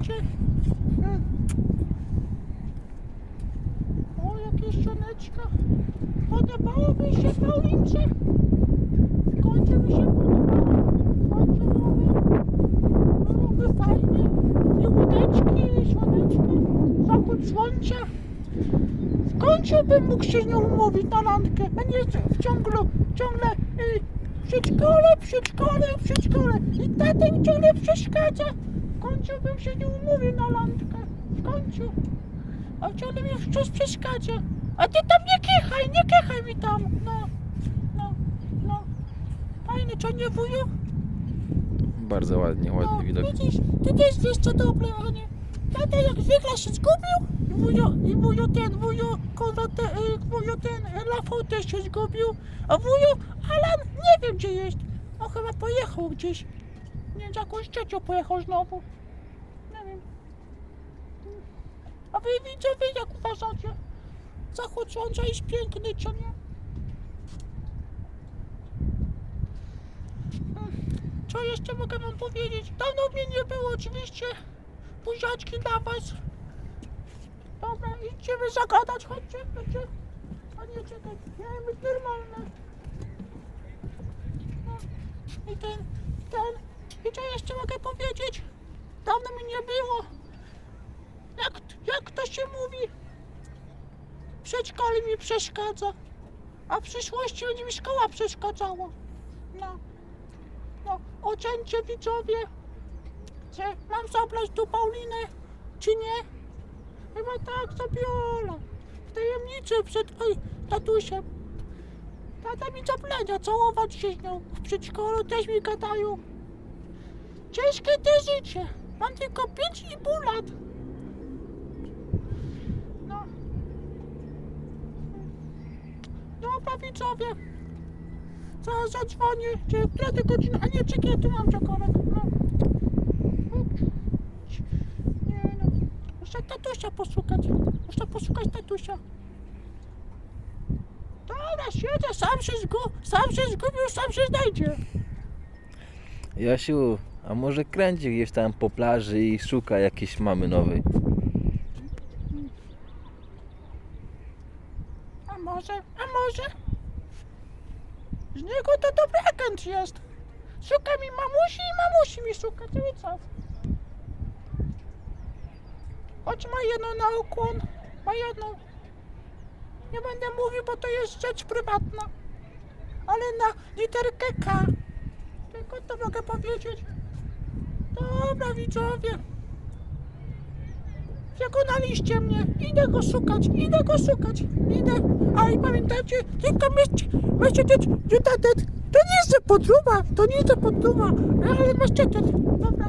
oczywiście. Mm. O, jakieś sioneczka. Podobałoby się Paulince. W końcu mi się podobało. W byłoby, byłoby fajnie. I łódeczki, i słoneczko, zachód słońca. W końcu bym mógł się z nią umówić na randkę, a nie w ciągle, ciągle y, w przedszkole, w przedszkole, w przedszkole. I tata mi ciągle przeszkadza. W końcu bym się z nią umówił na randkę. W końcu. A ciągle mi wciąż przeszkadza. A ty tam nie kichaj, nie kichaj mi tam. No, no, no. Fajnie, co nie wuju? Bardzo ładnie, No, ładny widok. widzisz, ty też wiesz co dobre, a nie. Tata jak zwykle się zgubił i wujo, i wujo ten, wujo, Konrad, te, y, ten, y, Rafał też się zgubił, a wujo Alan nie wiem gdzie jest. On chyba pojechał gdzieś. Nie z jakąś ciocią pojechał znowu. Nie wiem. A wy widzowie jak uważacie? Zachód słońca jest piękny, czy nie? Co jeszcze mogę wam powiedzieć? Dawno mnie nie było oczywiście. Buziaczki dla was. Dobra, idziemy zagadać, chodźcie, chodźcie. A nie, czekaj, miałem być normalne. No, I ten, ten. I co jeszcze mogę powiedzieć? Dawno mi nie było. Jak, jak to się mówi? Przedszkole mi przeszkadza. A w przyszłości będzie mi szkoła przeszkadzała. No. No, ocencie widzowie, czy mam zabrać do Pauliny, czy nie? Chyba tak, zabiorę. W tajemnicy przed oj, tatusiem. Tata mi zaplenia całować się z nią. W przedszkolu też mi gadają. Ciężkie te życie. Mam tylko 5,5 lat. No. Dobra widzowie. Zaraz zadzwonię. Czy która to godzina? A nie, czekaj, ja tu mam czekolad. No. Nie no. Muszę tatusia poszukać. Muszę poszukać tatusia. Dobra, siedzę, sam się zgu... Sam się zgubił, sam się znajdzie. Jasiu, a może kręci gdzieś tam po plaży i szuka jakiejś mamy nowej? A może, a może? Z niego to dobry agent jest. Szuka mi mamusi i mamusi mi szuka cały czas. Choć ma jedno na ukłon, ma jedną. Nie będę mówił, bo to jest rzecz prywatna. Ale na literkę K. Tylko to mogę powiedzieć. Dobra, widzowie. Przekonaliście mnie. Idę go szukać, idę go szukać. Idę. A i pamiętajcie, tylko myślcie, myślcie, ta, to nie jest podróba, to nie jest podróba, ale myślcie, dobra,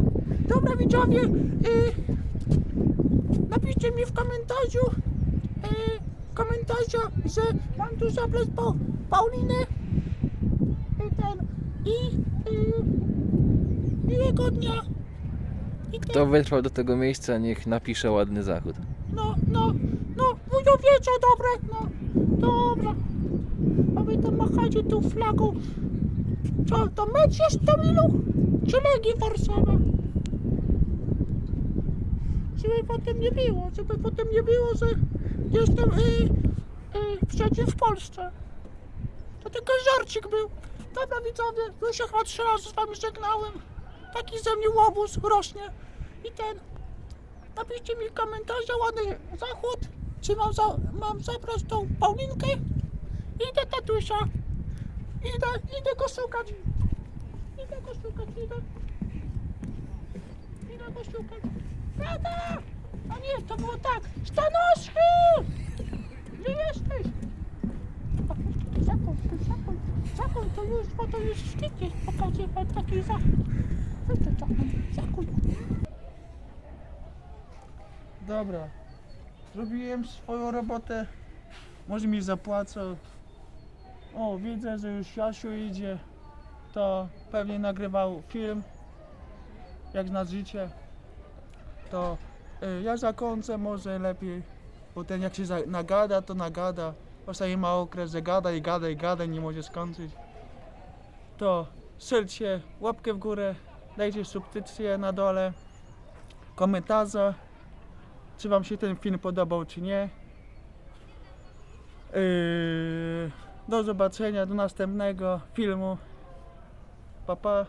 dobra widzowie, y, napiszcie mi w komentarzu, y, komentarzu, że mam tu zabrać pa, Paulinę i ten, i, y, miłego dnia. Kto wytrwał do tego miejsca, niech napisze ładny zachód. No, no, no, wujo wie co dobre, no, dobra. A wy tam machacie tą flagą. Co, to mecz jest Tomilu? Czy Legii Warszawa? Żeby potem nie było, żeby potem nie było, że jestem y, y, przeciw Polsce. To tylko żarcik był. Dobra widzowie, już się chyba trzy razy z wami żegnałem. Taki ze mnie łobuz rośnie. I ten, Napiszcie mi komentarze, ładny zachód. Czy mam, za, mam zabrać tą Paulinkę? Idę tatusia. Idę, idę go szukać. Idę go szukać, idę. Idę go szukać. Tata! A nie, to było tak. Stanoszki! Gdzie jesteś? Zakon, zakon, zakon, to już, bo to już wstyd jest pokazywać taki zachód. Dobra. Zrobiłem swoją robotę. Może mi zapłacą. O, widzę, że już Jasiu idzie. To pewnie nagrywał film. Jak na życie. To y, ja zakończę może lepiej. Bo ten jak się nagada, to nagada. Ostatnio ma okres, że gada i gada i gada i nie może skończyć. To strzelcie łapkę w górę, dajcie subskrypcję na dole. komentarze, czy Wam się ten film podobał, czy nie. Yy, do zobaczenia, do następnego filmu. Pa, pa.